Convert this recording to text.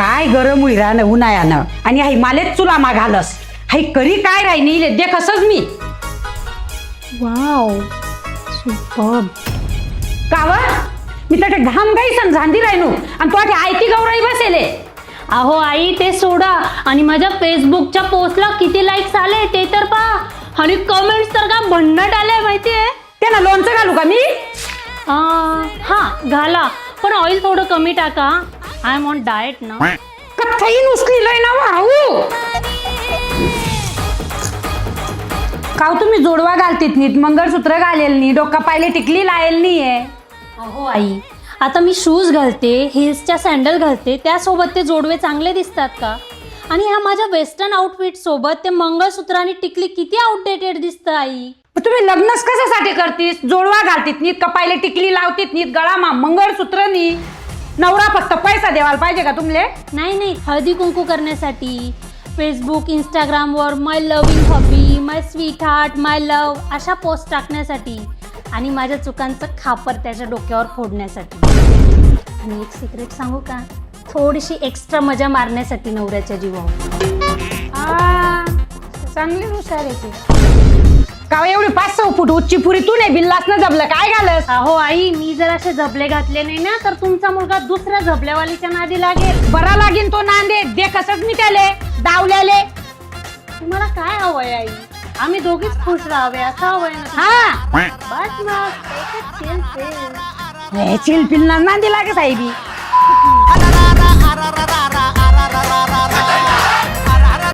काय गरम राहणं उन्हाळ्यानं आणि हाई मालेच चुला मागालस हाई करी काय राही नाही देख असच मी. वाव सुपर काव मी त्याच्या घाम गाई सण झांदी राहिनो. आणि तो आयती गौराई बसेले. अहो आई ते सोडा. आणि माझ्या फेसबुकच्या पोस्टला किती लाईक्स आले ते तर पहा आणि कमेंट्स तर का भन्नाट आले माहितीये त्यांना लोणचं घालू का मी? हा घाला. पण ऑइल थोडं कमी टाका. आय एम ऑन डाएट ना कथाही नुसलीलंय ना वाहू काव तुम्ही जोडवा घालतीत नीट? मंगळसूत्र घालेल नी डोका पायले टिकली लायल नाहीये. अहो आई आता मी शूज घालते हिल्सच्या सँडल घालते त्यासोबत ते जोडवे चांगले दिसतात का? आणि ह्या माझ्या वेस्टर्न आउटफिट सोबत ते मंगळसूत्र आणि टिकली किती आउटडेटेड दिसतं आई? तुम्ही लग्नच कशासाठी करतीस? जोडवा घालतीत नीट कपायले टिकली लावतीत नीट गळा मा मंगळसूत्र नी. नवरा फक्त पैसा देवाला पाहिजे का तुमले? नाही नाही हळदी कुंकू करण्यासाठी. फेसबुक इंस्टाग्रामवर my loving hubby my sweetheart my love अशा पोस्ट टाकण्यासाठी आणि माझ्या चुकांचं खापर त्याच्या डोक्यावर फोडण्यासाठी. आणि एक सिक्रेट सांगू का? थोडीशी एक्स्ट्रा मजा मारण्यासाठी नवऱ्याच्या जीवावर. आ, चांगली हुशार आहे ती. फूट उच्ची पुरी तू नाही बिल्लास न जमलं काय घालस अहो आई मी जर असे झबले घातले नाही ना तर तुमचा मुलगा दुसऱ्या झबल्यावालीच्या नादी लागेल बरा लागीन तो नांदे दे कसच मी त्याले दावल्याले तुम्हाला काय हवंय आई आम्ही दोघीच खुश राहावे असं हवंय ना हा बस मग एकच. हे चिल पिल्ला नांदी लागे साहेबी